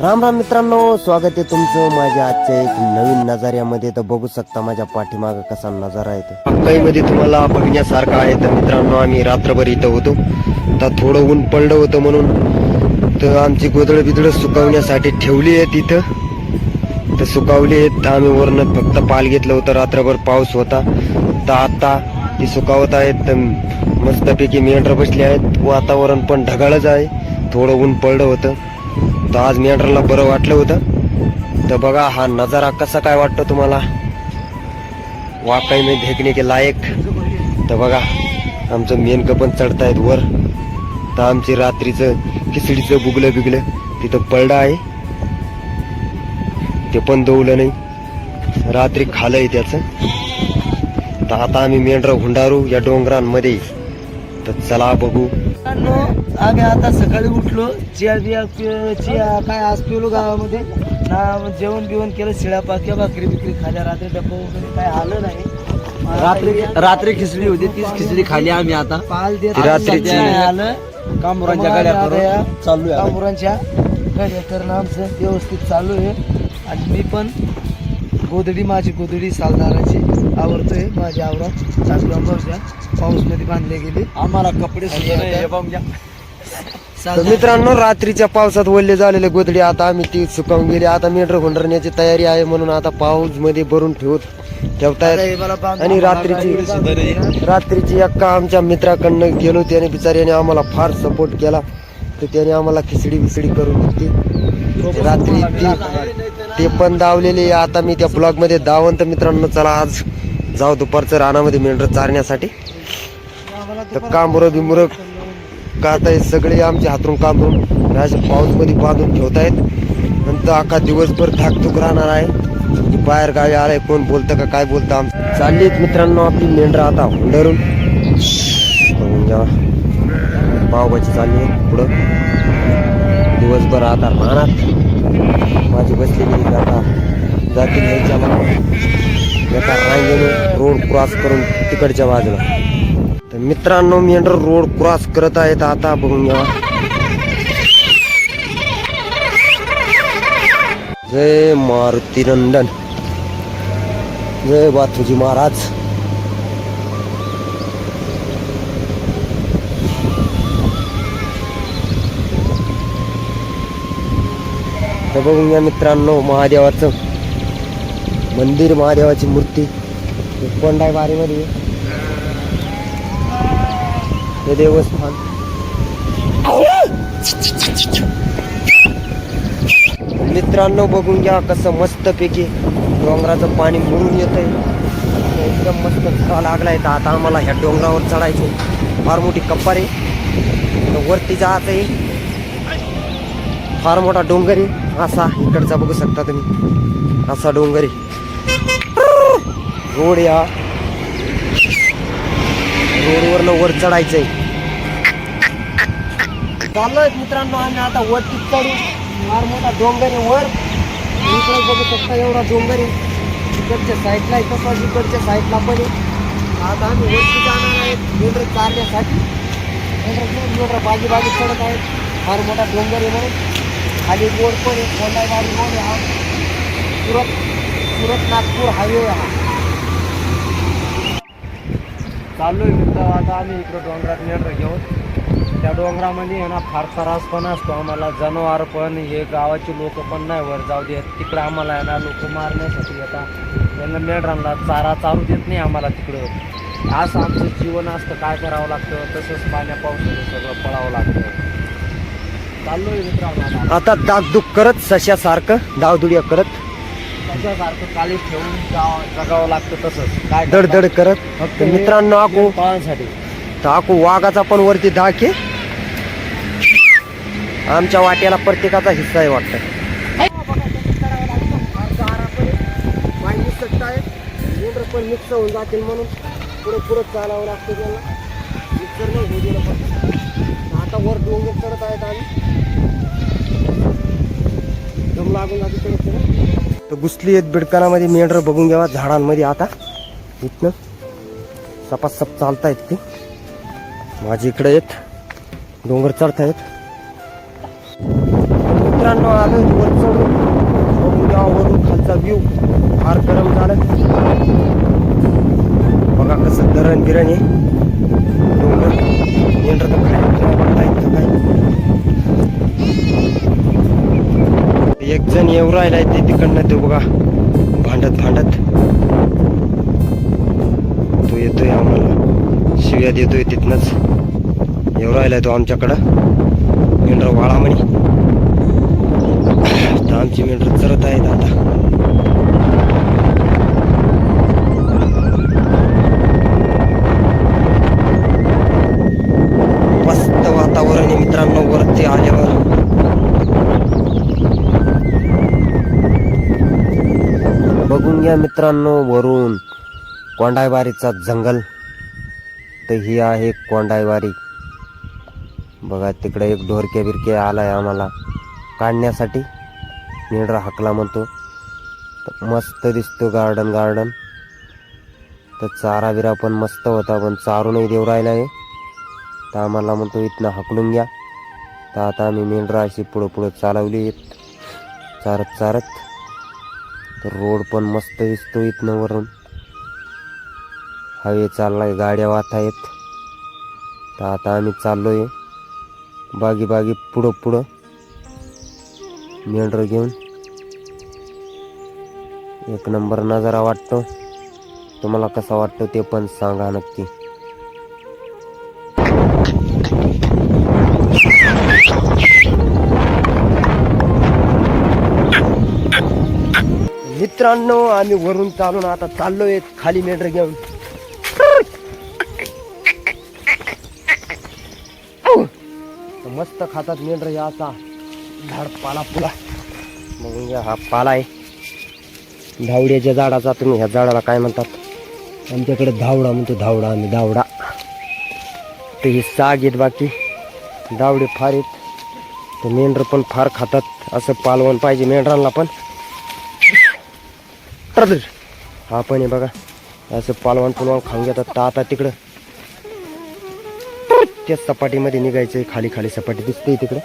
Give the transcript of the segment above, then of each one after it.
राम राम मित्रांनो स्वागत आहे तुमचं माझ्या आजच्या एक नवीन नजाऱ्यामध्ये तर बघू शकता माझ्या पाठीमाग कसा नजारा आहे मध्ये तुम्हाला बघण्यासारखा आहे तर मित्रांनो आम्ही रात्रभर इथं होतो. तर थोडं ऊन पडलं होतं म्हणून. तर आमची गोदळ बिदळ सुकवण्यासाठी ठेवली आहे तिथं तर सुकावली आहेत. तर आम्ही वरनं फक्त पाल घेतलं होतं. रात्रभर पाऊस होता. तर आता ती सुकावत आहेत. तर मस्तपैकी मेंढर बसले आहेत. वातावरण पण ढगाळच आहे. थोडं ऊन पडलं होतं. तर आज मेंढराला बरं वाटलं होतं. तर बघा हा नजारा कसा काय वाटतो तुम्हाला? वाकई मी देखने के लायक. तर बघा आमचं मेनकं पण चढतायत वर. तर आमची रात्रीचं खिचडीचं बुगलं बिगलं तिथं पडलं आहे. ते पण दौलं नाही. रात्री खालंय त्याचं. तर आता आम्ही मेंढर हुंडारू या डोंगरांमध्ये. तर चला बघू. आम्ही आता सकाळी उठलो चिया बिया चिया काय आज पिलो गावामध्ये. ना जेवण बिवण केलं शिळ्या पाक्या भाकरी बिकरी खाल्या रात्री डब्बा वगैरे काय आलं नाही. रात्री रात्री खिचडी होती तीच खिचडी खाली आम्ही आता. पाल देत रात्रीची- आलं. कांबुरांच्या मग गाड्या चालू आहे. कांबुरांच्या गाड्या करणं आमचं व्यवस्थित चालू आहे. आणि मी पण गोदडी माझी गोदडी सालदाराची आवडतोय माझी आवरात चालू अंबावच्या पाऊसमध्ये बांधले गेले. आम्हाला कपडे तर मित्रांनो रात्रीच्या पावसात वल्ले झालेले गोदडी आता आम्ही ती सुकावून गेली. आता मेंढर हुंडरण्याची तयारी आहे म्हणून आता पाऊसमध्ये भरून ठेवत ठेवतायत. आणि रात्रीची रात्रीची एका आमच्या मित्राकडनं गेलो त्याने बिचाऱ्याने आम्हाला फार सपोर्ट केला. तर त्याने आम्हाला खिचडी बिचडी करून दिली. रात्री ती ते पण दावलेले आता मी त्या ब्लॉगमध्ये दावण तर मित्रांनो चला आज जाऊ दुपारचं रानामध्ये मेंढर चारण्यासाठी. तर कांबुरं बिंबुरं काढतायत सगळे आमचे हातरून कांबरून असे पाऊसमध्ये बांधून बांधून ठेवतायत. नंतर अख्खा दिवसभर धाकधूक राहणार आहे. म्हणजे बाहेर गावी आलाय कोण बोलतं का काय बोलतं आमचं. चालली आहेत मित्रांनो आपली मेंढर आता हुंडरून. पावभाजी चालली आहे पुढं. दिवसभर आता राहणार. माझी बसलेली आता. जातील ह्याच्या मला एका रांगेने रोड क्रॉस करून तिकडच्या बाजूला. मित्रांनो मेंढर रोड क्रॉस करत आहेत आता बघून घ्या. जय मारुती नंदन. जय बाथूजी महाराज. तर बघून घ्या मित्रांनो महादेवाचं मंदिर महादेवाची मूर्ती. कोंडाय बारीमध्ये? हे देवस्थान मित्रांनो बघून घ्या कसं मस्तपैकी डोंगराचं पाणी मुरून येत आहे एकदम मस्त चढा लागलाय तर आता आम्हाला ह्या डोंगरावर चढायचं फार मोठी कप्पार आहे. वरती जायचं आहे फार मोठा डोंगर आहे. असा इकडचा बघू शकता तुम्ही. असा डोंगर आहे. रोड या. रोडवरनं वर चढायचंय. चाललोय मित्रांनो आम्ही आता वरती चढू. फार मोठा डोंगर आहे वर. इकडे बघू शकता एवढा डोंगर. आहे इकडच्या साईडला आहे तसंच इकडच्या साईडला पण आहे. आता आम्ही वरती जाणार आहेत मेंढर चालण्यासाठी. मेंढर बाजी बाजी चढत आहेत फार मोठा डोंगर आहे. म्हणून खाली बोर्ड पण आहे कोंडाईवाडी रोड आहे हा. सुरत सुरत नागपूर हायवे हा. चाललोय मित्र आता आम्ही इकडं डोंगरात मेंढर घेऊन. त्या डोंगरामध्ये आहे ना फार त्रास पण असतो आम्हाला. जनावर पण हे गावाचे लोक पण नाही वर जाऊ देत. तिकडं आम्हाला आहे ना लोक मारण्यासाठी येतात त्यांना मेंढरांना चारा चालू देत नाही आम्हाला तिकडं. असं आमचं जीवन असतं. काय करावं लागतं? तसंच पाण्या पावसाने सगळं पळावं लागतं. चाललो आहे आता. आता दागदुग करत सशासारखं दावदुड्या करत. काळी ठेवून जगावं लागतं तसंच. काय दडदड करत. फक्त तर मित्रांनो आकू पाळण्यासाठी तर आकू वाघाचा पण वरती धाक आहे. आमच्या वाट्याला प्रत्येकाचा हिस्सा आहे वाटतं. पण मिक्स होऊन जातील म्हणून. पुढे पुढे चालावं लागतं त्यांना मिक्सर नाही होऊ दिलं पण आता वर डोंगर चढत आहेत आम्ही. दम लागून जाते चढत चढत. तर घुसली आहेत बिडकानामध्ये मेंढर बघून घ्यावा झाडांमध्ये आता. इथनं सपासप चालतायत ते. माझी इकडे आहेत. डोंगर चढतायत. मित्रांनो आलो वर चढून. बघून घ्यावा वरून खालचा व्ह्यू फार गरम झालं. बघा कसं धरण बिरण आहे डोंगर मेंढर तर खाली तुम्हाला बघता येतं काय एक जण येऊ आहे ते तिकडनं तो बघा. भांडत भांडत. तो येतोय आम्हाला. शिव्या देतोय तिथनच. येऊ राहिला तो आमच्याकडं. मेंढर वाळा म्हणे. तर आमची मेंढर चरत आहेत आता. या मित्रांनो वरून कोंडायवारीचा जंगल. तर ही आहे कोंडायवारी बघा तिकडे एक ढोरके बिरके आलाय आम्हाला काढण्यासाठी. निडरा हाकला म्हणतो. मस्त दिसतो गार्डन गार्डन तर चारा बिरा पण मस्त होता पण चारूनही देऊ राहिला आहे. तर आम्हाला म्हणतो इथनं हकलून घ्या. तर आता आम्ही मेंढरा अशी पुढं पुढं चालवली आहेत. चारत चारत. तर रोड पण मस्त दिसतो इथनं वरून. हवे चाललाय गाड्या वाहत आहेत. तर आता आम्ही चाललोय. बागी बागी पुढं पुढं. मेंढर घेऊन. एक नंबर नजारा वाटतो. तुम्हाला कसा वाटतो ते पण सांगा नक्की. मित्रांनो आम्ही वरून चालून आता चाललोय खाली मेंढर घेऊन. मस्त खातात मेंढर या झाड पाला फुला मग हा पाला आहे. धावड्याच्या झाडाचा तुम्ही ह्या झाडाला काय म्हणतात? आमच्याकडे धावडा म्हणतो धावडा आम्ही धावडा. तर ही साग आहेत बाकी. धावडे फार आहेत. तर मेंढर पण फार खातात. असं पालवण पाहिजे मेंढरांना पण. ट्रदर. हा पण आहे बघा असं पालवण पुलवान खाऊन घेतात तर आता तिकडं. त्या सपाटीमध्ये निघायचंय खाली खाली सपाटी दिसते तिकडे.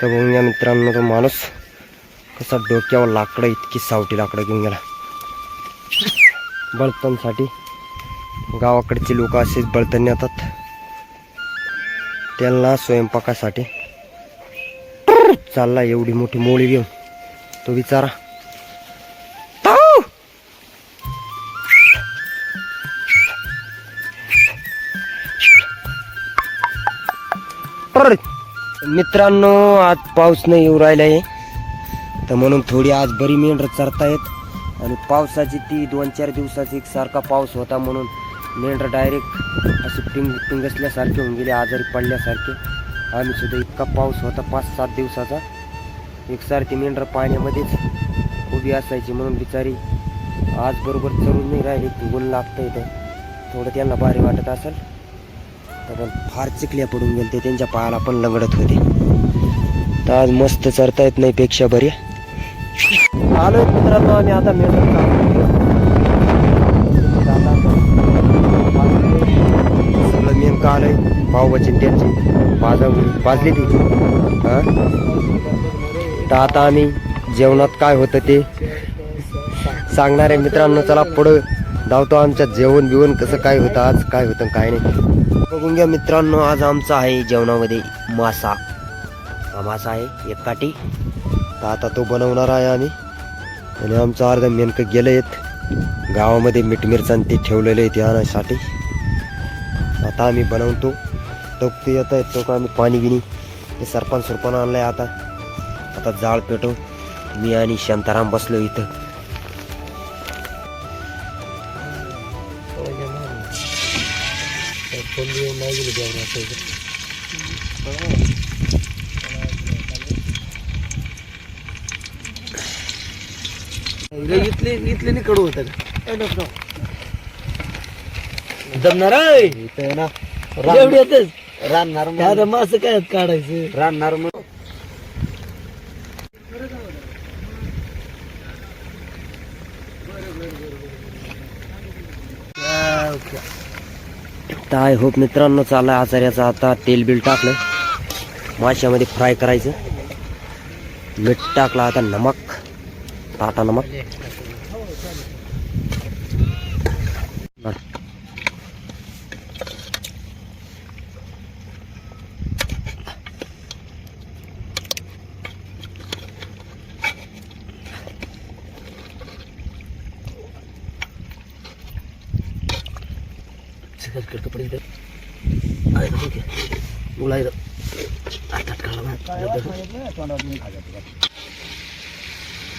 तर मग या मित्रांनो तो माणूस. कसा डोक्यावर लाकडं इतकी सावटी लाकडं घेऊन गेला. बळतणसाठी गावाकडचे लोक असेच बळतण नेतात त्यांना स्वयंपाकासाठी चालला एवढी मोठी मोळी घेऊन. तो विचारा मित्रांनो आज पाऊस नाही येऊ राहिला आहे तर म्हणून थोडी आज बरी मेंढर चरतायत. आणि पावसाची ती दोन चार दिवसाची एकसारखा पाऊस होता म्हणून मेंढर डायरेक्ट असे पिंग पिंगसल्यासारखे होऊन गेले आजारी पडल्यासारखे. आम्ही सुद्धा इतका पाऊस होता पाच सात दिवसाचा. एकसारखी मेंढर पाण्यामध्येच उभी असायची म्हणून बिचारी आज बरोबर चरून नाही राहिली ऊन लागतं इथं थोडं त्यांना भारी वाटत असेल. तर पण फार चिखल्या पडून गेले ते त्यांच्या पायाला पण लंगडत होते. तर आज मस्त चरता येत नाही पेक्षा बरी. आलोय मित्रांनो आम्ही आता मी सगळं नेमकं आलंय. पावभाजी त्यांची माझा वाजली ती. हा? तर आता आम्ही जेवणात काय होतं ते सांगणार आहे मित्रांनो. चला पुढं धावतो आमच्या जेवण बिवण कसं काय होतं आज काय होतं काय नाही. बघून घ्या मित्रांनो आज आमचा आहे जेवणामध्ये मासा. हा मासा आहे एक काठी. तर आता तो बनवणार आहे आम्ही. आणि आमचं अर्ध मेनकं गेलं आहेत. गावामध्ये मीठ मिरचं ते ठेवलेलं आहे ते आता आम्ही बनवतो. तो ते येत आहेत तो आम्ही पाणी बिणी. ते सरपण सुरपण आहे आता. आता जाळ पेटव मी आणि शांताराम बसलो इथं. नाही कडू होतं का? जमणार आहे? इथं आहे ना एवढी येतेच राहणार मासं काय काढायचं? राहणार मग तर आय होप मित्रांनो चालला आचार्याचं आता तेल बिल टाकलं. माशामध्ये फ्राय करायचं. मीठ टाकलं आता नमक. टाटा नमक हा. चिकन करतो पण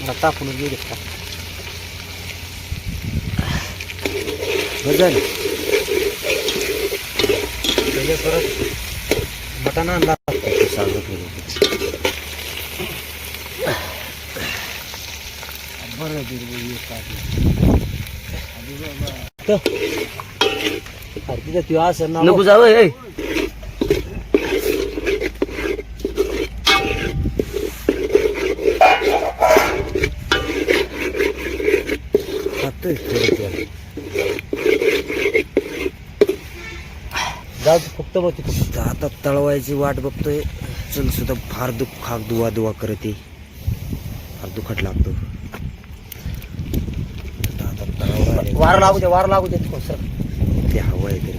मला टाकून गेले का? बरं परत बटाणा आणला. सांगत तिथं असं नको जावं तेल. जाऊ फक्त बघ तर आता तळवायची वाट बघतोय. चल सुद्धा फार दुःख खाक दुवा दुवा करते फार दुखट लागतो. वार लागू दे वार लागू दे सर. ते हवं आहे तरी.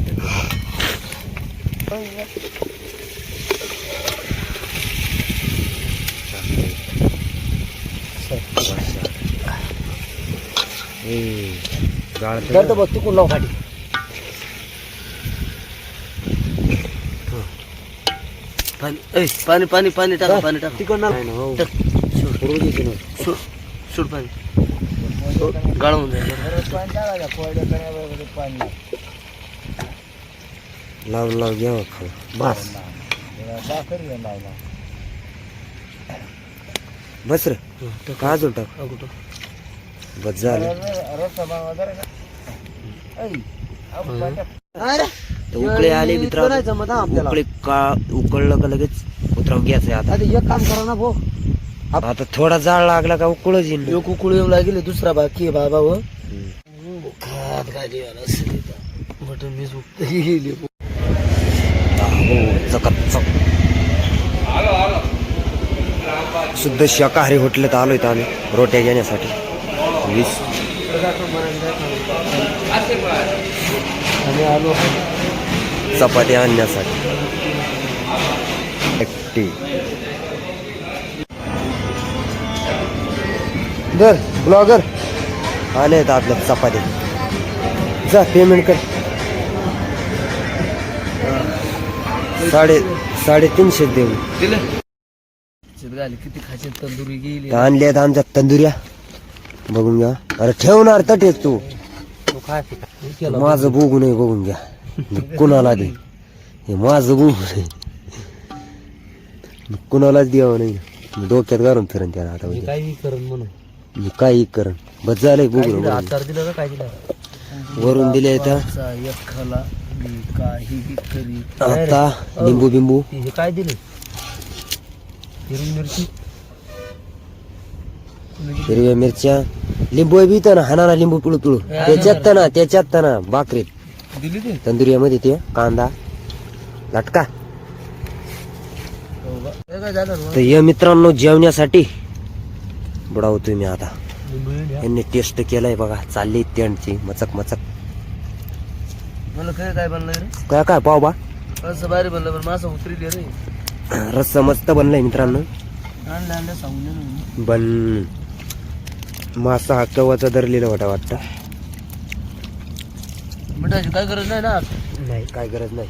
बघ तिकडून लाव खाली. पाणी पाणी पाणी पाणी टाका पाणी टाका. तिकडनं हो. सोड. सोड. सोड पाणी. गाळून जाईल लावून लावून घ्यावं खाऊ. बस. बस रे. का अजून टाक. बस झालं. तर उकळे आले मित्रांनो. आपल्याला. उकळे का उकळलं का लगेच उतरावून घ्यायचंय आता. एक काम करा ना भाऊ. आता थोडा जाळ लागला का उकळच येईल यो कुकुळ येऊ लागेल दुसरा बाकी आहे बाबा व. खात खाली आला असेल इथं. मटण मी झोपत गेली शुद्ध शाकाहारी हॉटेलात आलोय आम्ही. रोट्या घेण्यासाठी. वीस आणि आलो चपात्या आणण्यासाठी. एकटी. दर ब्लॉगर आले आहेत आपल्या चपात्या जा पेमेंट कर. साडे साडेतीनशे देऊ किती खायचे तंदुरी गेली. आणल्या आहेत आमच्या तंदुऱ्या. बघून घ्या. अरे ठेवणार तटेच तू. तू माझं बघू नाही बघून घ्या. कुणाला दे? हे माझं बघू मी कुणालाच द्यावं नाही. डोक्यात घालून फिरन त्याला आता. काही करण म्हणून. मी काही करण बस झालंय बघू वरून दिले आता लिंबू बिंबू. हे काय दिले? मिरची? हिरव्या मिरच्या. लिंबू बी ना हाना ना लिंबू पिळू पिळू त्याच्यात तर ना त्याच्यात तर ना भाकरीत दिली ते? कांदा लटका. हे? तर या मित्रांनो जेवण्यासाठी बुडावतोय मी आता. यांनी टेस्ट केलंय बघा चालली त्यांची मचक मचक काय काय बनलं रे? काय काय पाव बा. असं भारी बनलं पण मासं उतरली रे. रस्सा मस्त बनलाय मित्रांनो. बन मासा हा कवाचा धरलेला होता वाटतं. मिठाची काय गरज नाही ना? नाही काय गरज नाही.